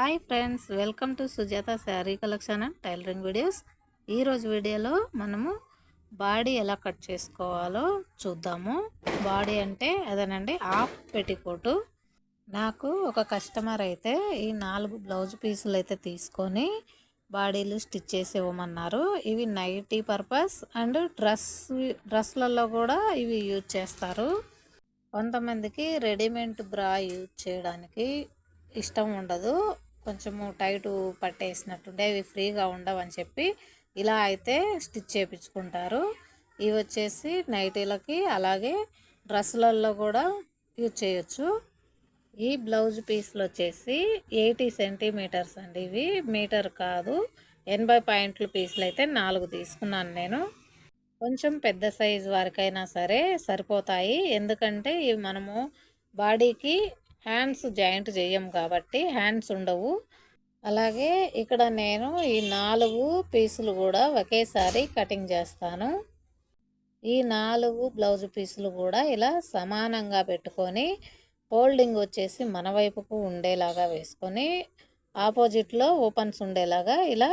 Hi friends welcome to Sujatha sari collection and tailoring videos. ఈరోజు వీడియోలో మనము body ఎలా కట్ చేసుకోవాలో చూద్దాము. బాడీ అంటే అదేనండి హాఫ్ పెట్టికోటు నాకు ఒక కస్టమర్ అయితే ఈ నాలుగు బ్లౌజ్ పీసులు అయితే తీసుకొని బాడీలు స్టిచ్ చేసి ఇవ్వమన్నారు. ఇవి నైటీ పర్పస్ అండ్ డ్రెస్ డ్రెస్లలో కూడా ఇవి యూజ్ చేస్తారు. కొంతమందికి రెడీమేడ్ బ్రా యూజ్ చేయడానికి ఇష్టం ఉండదు. కొంచెము టైట్ పట్టేసినట్టుండే అవి ఫ్రీగా ఉండవని చెప్పి ఇలా అయితే స్టిచ్ చేయించుకుంటారు ఇవి వచ్చేసి నైటీలకి అలాగే డ్రెస్సులలో కూడా యూజ్ చేయొచ్చు. ఈ బ్లౌజ్ పీస్లు వచ్చేసి ఎయిటీ సెంటీమీటర్స్ అండి ఇవి. మీటర్ కాదు ఎనభై పాయింట్ల పీసులు అయితే నాలుగు తీసుకున్నాను నేను. కొంచెం పెద్ద సైజు వారికైనా సరే సరిపోతాయి. ఎందుకంటే ఇవి మనము బాడీకి హ్యాండ్స్ జాయింట్ చేయం కాబట్టి హ్యాండ్స్ ఉండవు. అలాగే ఇక్కడ నేను ఈ నాలుగు పీసులు కూడా ఒకేసారి కటింగ్ చేస్తాను. ఈ నాలుగు బ్లౌజ్ పీసులు కూడా ఇలా సమానంగా పెట్టుకొని ఫోల్డింగ్ వచ్చేసి మన వైపుకు ఉండేలాగా వేసుకొని ఆపోజిట్లో ఓపెన్స్ ఉండేలాగా ఇలా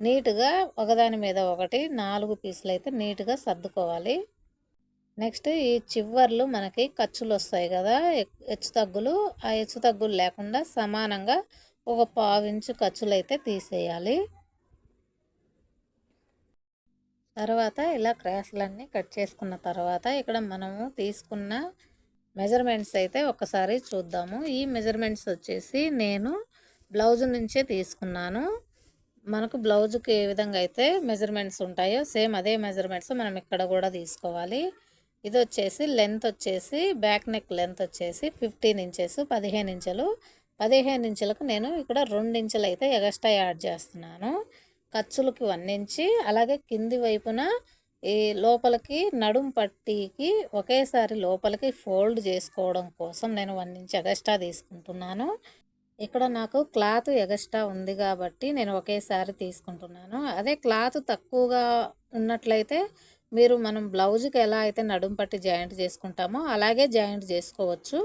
నీట్గా ఒకదాని మీద ఒకటి నాలుగు పీసులు అయితే నీట్గా సర్దుకోవాలి. నెక్స్ట్ ఈ చివర్లు మనకి ఖర్చులు వస్తాయి కదా. హెచ్చు తగ్గులు ఆ హెచ్చు తగ్గులు లేకుండా సమానంగా ఒక పావించు ఖర్చులు అయితే తీసేయాలి. తర్వాత ఇలా క్రాస్లన్నీ కట్ చేసుకున్న తర్వాత ఇక్కడ మనము తీసుకున్న మెజర్మెంట్స్ అయితే ఒకసారి చూద్దాము. ఈ మెజర్మెంట్స్ వచ్చేసి నేను బ్లౌజ్ నుంచే తీసుకున్నాను. మనకు బ్లౌజ్కి ఏ విధంగా అయితే మెజర్మెంట్స్ ఉంటాయో సేమ్ అదే మెజర్మెంట్స్ మనం ఇక్కడ కూడా తీసుకోవాలి. ఇది వచ్చేసి లెంత్ వచ్చేసి బ్యాక్ నెక్ లెంత్ వచ్చేసి ఫిఫ్టీన్ ఇంచెస్ పదిహేను ఇంచులు. పదిహేను ఇంచులకు నేను ఇక్కడ రెండు ఇంచులు అయితే ఎగస్ట్రా యాడ్ చేస్తున్నాను. ఖర్చులకి వన్ ఇంచి అలాగే కింది వైపున ఈ లోపలికి నడుం పట్టీకి ఒకేసారి లోపలికి ఫోల్డ్ చేసుకోవడం కోసం నేను వన్ ఇంచ్ ఎగస్ట్రా తీసుకుంటున్నాను. ఇక్కడ నాకు క్లాత్ ఎగస్ట్రా ఉంది కాబట్టి నేను ఒకేసారి తీసుకుంటున్నాను. అదే క్లాత్ తక్కువగా ఉన్నట్లయితే మీరు మనం బ్లౌజ్కి ఎలా అయితే నడుము పట్టి జాయింట్ చేసుకుంటామో అలాగే జాయింట్ చేసుకోవచ్చు.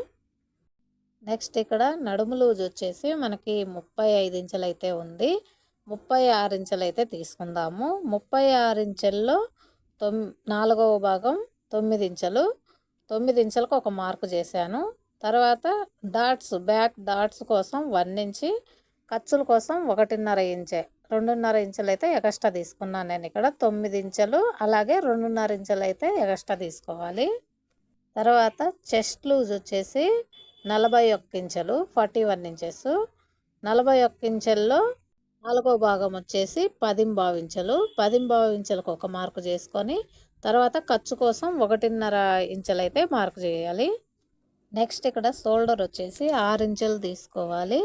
నెక్స్ట్ ఇక్కడ నడుము లూజ్ వచ్చేసి మనకి ముప్పై ఐదు ఇంచులు అయితే ఉంది. ముప్పై ఆరు ఇంచులు అయితే తీసుకుందాము. ముప్పై ఆరు ఇంచెల్లో తొమ్ నాలుగవ భాగం తొమ్మిది ఇంచెలు. తొమ్మిది ఇంచెలకు ఒక మార్కు చేశాను. తర్వాత డాట్స్ బ్యాక్ డాట్స్ కోసం వన్ ఇంచి ఖర్చుల కోసం ఒకటిన్నర ఇంచే. రెండున్నర ఇంచులు అయితే ఎగస్ట్రా తీసుకున్నాను నేను ఇక్కడ. తొమ్మిది ఇంచులు అలాగే రెండున్నర ఇంచులు అయితే ఎగస్ట్రా తీసుకోవాలి. తర్వాత చెస్ట్ లూజ్ వచ్చేసి నలభై ఒక్క ఇంచులు ఫార్టీ వన్ ఇంచెస్. నలభై ఒక్క ఇంచెల్లో నాలుగో భాగం వచ్చేసి పదింబావు ఇంచులు. పదింబావు ఇంచులకు ఒక మార్కు చేసుకొని తర్వాత ఖర్చు కోసం ఒకటిన్నర ఇంచులు అయితే మార్కు చేయాలి. నెక్స్ట్ ఇక్కడ షోల్డర్ వచ్చేసి ఆరు ఇంచులు తీసుకోవాలి.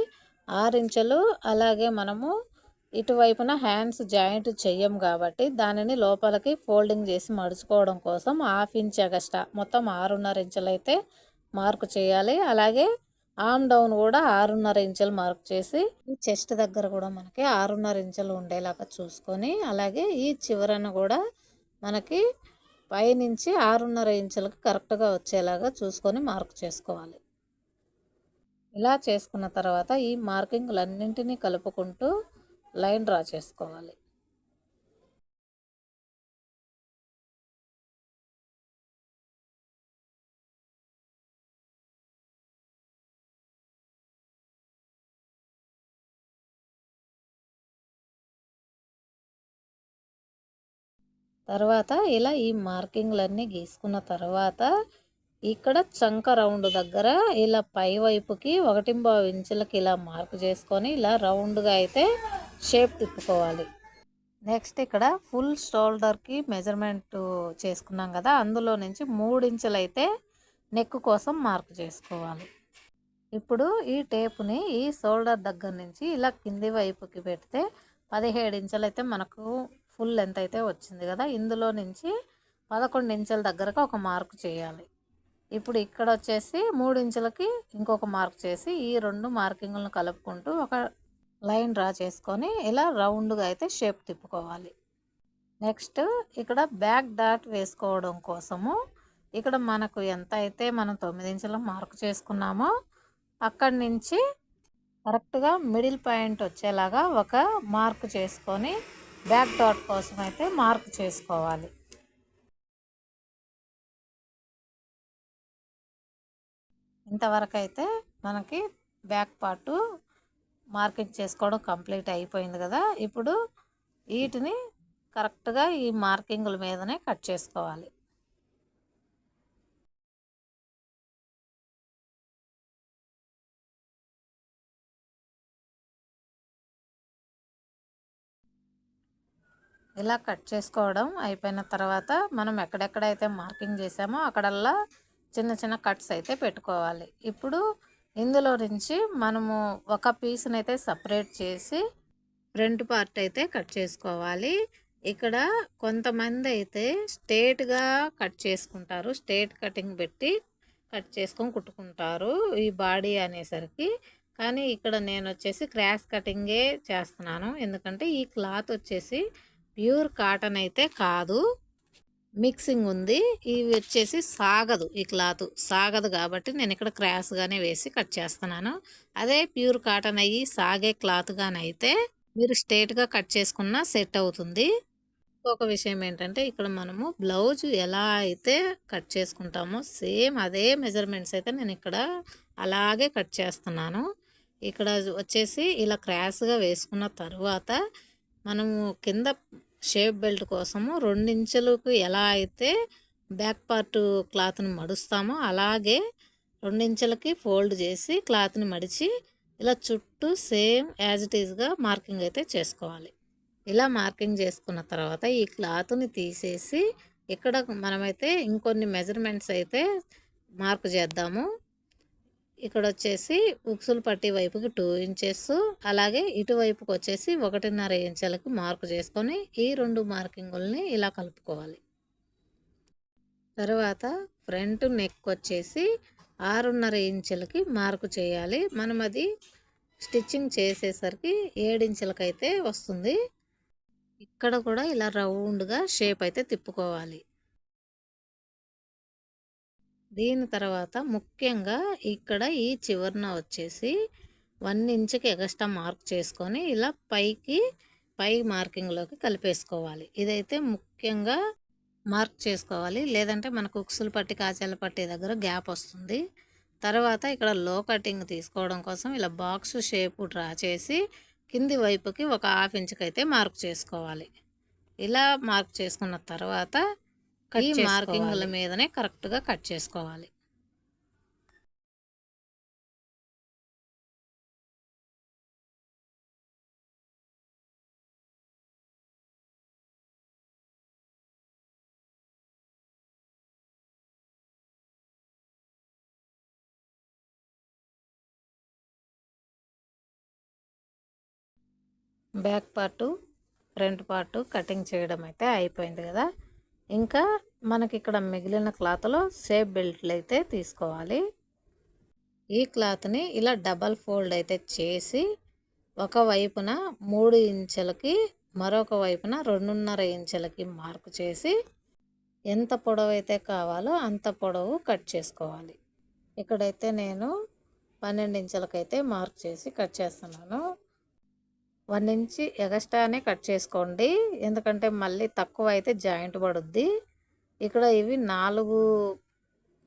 ఆరు ఇంచులు అలాగే మనము ఇటువైపున హ్యాండ్స్ జాయింట్ చెయ్యం కాబట్టి దానిని లోపలికి ఫోల్డింగ్ చేసి మడుచుకోవడం కోసం హాఫ్ ఇంచ్ ఎగస్ట్రా మొత్తం ఆరున్నర ఇంచులు అయితే మార్కు చేయాలి. అలాగే ఆమ్ డౌన్ కూడా ఆరున్నర ఇంచులు మార్క్ చేసి ఈ చెస్ట్ దగ్గర కూడా మనకి ఆరున్నర ఇంచులు ఉండేలాగా చూసుకొని అలాగే ఈ చివరన కూడా మనకి పైనుంచి ఆరున్నర ఇంచులకు కరెక్ట్గా వచ్చేలాగా చూసుకొని మార్క్ చేసుకోవాలి. ఇలా చేసుకున్న తర్వాత ఈ మార్కింగ్లన్నింటినీ కలుపుకుంటూ లైన్ డ్రా చేసుకోవాలి. తర్వాత ఇలా ఈ మార్కింగ్లన్నీ గీసుకున్న తర్వాత ఇక్కడ చంక రౌండ్ దగ్గర ఇలా పై వైపుకి ఒకటింబావు ఇంచులకి ఇలా మార్క్ చేసుకొని ఇలా రౌండ్గా అయితే షేప్ తిప్పుకోవాలి. నెక్స్ట్ ఇక్కడ ఫుల్ షోల్డర్కి మెజర్మెంట్ చేసుకున్నాం కదా అందులో నుంచి మూడు ఇంచులు అయితే నెక్ కోసం మార్క్ చేసుకోవాలి. ఇప్పుడు ఈ టేపుని ఈ షోల్డర్ దగ్గర నుంచి ఇలా కింది వైపుకి పెడితే పదిహేడు ఇంచులు అయితే మనకు ఫుల్ లెంత్ అయితే వచ్చింది కదా ఇందులో నుంచి పదకొండు ఇంచుల దగ్గరకు ఒక మార్క్ చేయాలి. ఇప్పుడు ఇక్కడ వచ్చేసి మూడు ఇంచులకి ఇంకొక మార్క్ చేసి ఈ రెండు మార్కింగ్లను కలుపుకుంటూ ఒక లైన్ డ్రా చేసుకొని ఇలా రౌండ్గా అయితే షేప్ తిప్పుకోవాలి. నెక్స్ట్ ఇక్కడ బ్యాక్ డాట్ వేసుకోవడం కోసము ఇక్కడ మనకు ఎంత అయితే మనం తొమ్మిది ఇంచుల మార్క్ చేసుకున్నామో అక్కడి నుంచి కరెక్ట్గా మిడిల్ పాయింట్ వచ్చేలాగా ఒక మార్క్ చేసుకొని బ్యాక్ డాట్ కోసం అయితే మార్క్ చేసుకోవాలి. ఇంతవరకు అయితే మనకి బ్యాక్ పార్టు మార్కింగ్ చేసుకోవడం కంప్లీట్ అయిపోయింది కదా. ఇప్పుడు వీటిని కరెక్ట్గా ఈ మార్కింగుల మీదనే కట్ చేసుకోవాలి. ఇలా కట్ చేసుకోవడం అయిపోయిన తర్వాత మనం ఎక్కడెక్కడైతే మార్కింగ్ చేసామో అక్కడల్లా చిన్న చిన్న కట్స్ అయితే పెట్టుకోవాలి. ఇప్పుడు ఇందులో నుంచి మనము ఒక పీస్ని అయితే సపరేట్ చేసి ఫ్రంట్ పార్ట్ అయితే కట్ చేసుకోవాలి. ఇక్కడ కొంతమంది అయితే స్ట్రేట్గా కట్ చేసుకుంటారు. స్ట్రేట్ కటింగ్ పెట్టి కట్ చేసుకొని కుట్టుకుంటారు ఈ బాడీ అనేసరికి. కానీ ఇక్కడ నేను వచ్చేసి క్రాస్ కటింగే చేస్తున్నాను. ఎందుకంటే ఈ క్లాత్ వచ్చేసి ప్యూర్ కాటన్ అయితే కాదు. మిక్సింగ్ ఉంది. ఇవి వచ్చేసి సాగదు ఈ క్లాత్. సాగదు కాబట్టి నేను ఇక్కడ క్రాస్గానే వేసి కట్ చేస్తున్నాను. అదే ప్యూర్ కాటన్ అయ్యి సాగే క్లాత్ అయితే మీరు స్ట్రేట్గా కట్ చేసుకున్న సెట్ అవుతుంది. ఇంకొక విషయం ఏంటంటే ఇక్కడ మనము బ్లౌజ్ ఎలా అయితే కట్ చేసుకుంటామో సేమ్ అదే మెజర్మెంట్స్ అయితే నేను ఇక్కడ అలాగే కట్ చేస్తున్నాను. ఇక్కడ వచ్చేసి ఇలా క్రాస్గా వేసుకున్న తర్వాత మనము కింద షేప్ బెల్ట్ కోసము రెండించెలకు ఎలా అయితే బ్యాక్ పార్ట్ క్లాత్ని మడుస్తామో అలాగే రెండించెలకి ఫోల్డ్ చేసి క్లాత్ని మడిచి ఇలా చుట్టూ సేమ్ యాజ్ ఇట్ ఈజ్గా మార్కింగ్ అయితే చేసుకోవాలి. ఇలా మార్కింగ్ చేసుకున్న తర్వాత ఈ క్లాత్ని తీసేసి ఇక్కడ మనమైతే ఇంకొన్ని మెజర్మెంట్స్ అయితే మార్క్ చేద్దాము. ఇక్కడ వచ్చేసి ఉక్సులు పట్టి వైపుకి టూ ఇంచెస్ అలాగే ఇటువైపుకి వచ్చేసి ఒకటిన్నర ఇంచెలకు మార్క్ చేసుకొని ఈ రెండు మార్కింగుల్ని ఇలా కలుపుకోవాలి. తర్వాత ఫ్రంట్ నెక్ వచ్చేసి ఆరున్నర ఇంచులకి మార్కు చేయాలి. మనం అది స్టిచ్చింగ్ చేసేసరికి ఏడించులకైతే వస్తుంది. ఇక్కడ కూడా ఇలా రౌండ్గా షేప్ అయితే తిప్పుకోవాలి. దీని తర్వాత ముఖ్యంగా ఇక్కడ ఈ చివరిన వచ్చేసి వన్ ఇంచ్కి ఎగస్ట్రా మార్క్ చేసుకొని ఇలా పైకి పై మార్కింగ్లోకి కలిపేసుకోవాలి. ఇదైతే ముఖ్యంగా మార్క్ చేసుకోవాలి. లేదంటే మనకు ఉక్సులు పట్టి కాచాల పట్టి దగ్గర గ్యాప్ వస్తుంది. తర్వాత ఇక్కడ లో కటింగ్ తీసుకోవడం కోసం ఇలా బాక్స్ షేప్ డ్రా చేసి కింది వైపుకి ఒక హాఫ్ ఇంచ్కి అయితే మార్క్ చేసుకోవాలి. ఇలా మార్క్ చేసుకున్న తర్వాత కట్ మార్కింగ్ల మీదనే కరెక్ట్గా కట్ చేసుకోవాలి. Back part front part cutting చేయడం అయితే అయిపోయింది కదా. ఇంకా మనకి ఇక్కడ మిగిలిన క్లాత్లో సేఫ్ బెల్ట్లు అయితే తీసుకోవాలి. ఈ క్లాత్ని ఇలా డబల్ ఫోల్డ్ అయితే చేసి ఒక వైపున మూడు ఇంచులకి మరొక వైపున రెండున్నర ఇంచులకి మార్కు చేసి ఎంత పొడవు అయితే కావాలో అంత పొడవు కట్ చేసుకోవాలి. ఇక్కడైతే నేను పన్నెండు ఇంచులకైతే మార్క్ చేసి కట్ చేస్తున్నాను. వన్ ఇంచి ఎగస్ట్రానే కట్ చేసుకోండి. ఎందుకంటే మళ్ళీ తక్కువ అయితే జాయింట్ పడుద్ది. ఇక్కడ ఇవి నాలుగు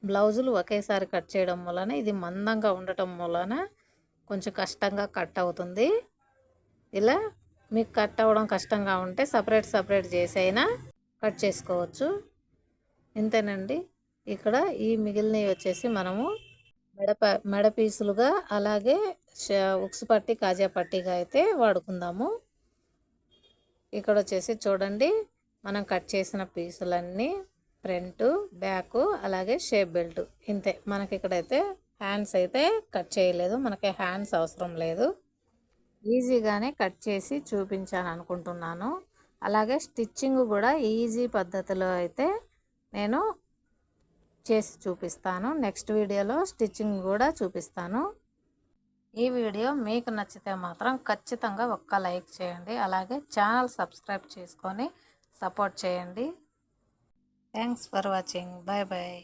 బ్లౌజులు ఒకేసారి కట్ చేయడం వలన ఇది మందంగా ఉండటం వలన కొంచెం కష్టంగా కట్ అవుతుంది. ఇలా మీకు కట్ అవ్వడం కష్టంగా ఉంటే సపరేట్ సపరేట్ చేసి అయినా కట్ చేసుకోవచ్చు. ఇంతేనండి. ఇక్కడ ఈ మిగిలినవి వచ్చేసి మనము మెడప మెడ పీసులుగా అలాగే ఉక్సు పట్టి కాజా పట్టిగా అయితే వాడుకుందాము. ఇక్కడ వచ్చేసి చూడండి మనం కట్ చేసిన పీసులన్నీ ఫ్రంట్ బ్యాక్ అలాగే షేప్ బెల్ట్. ఇంతే మనకి ఇక్కడైతే హ్యాండ్స్ అయితే కట్ చేయలేదు మనకి హ్యాండ్స్ అవసరం లేదు. ఈజీగానే కట్ చేసి చూపించాను అనుకుంటున్నాను. అలాగే స్టిచ్చింగ్ కూడా ఈజీ పద్ధతిలో అయితే నేను చేసి చూపిస్తాను. నెక్స్ట్ వీడియోలో స్టిచ్చింగ్ కూడా చూపిస్తాను. ఈ వీడియో మీకు నచ్చితే మాత్రం ఖచ్చితంగా ఒక్క లైక్ చేయండి. అలాగే ఛానల్ సబ్స్క్రైబ్ చేసుకొని సపోర్ట్ చేయండి. Thanks for watching. Bye bye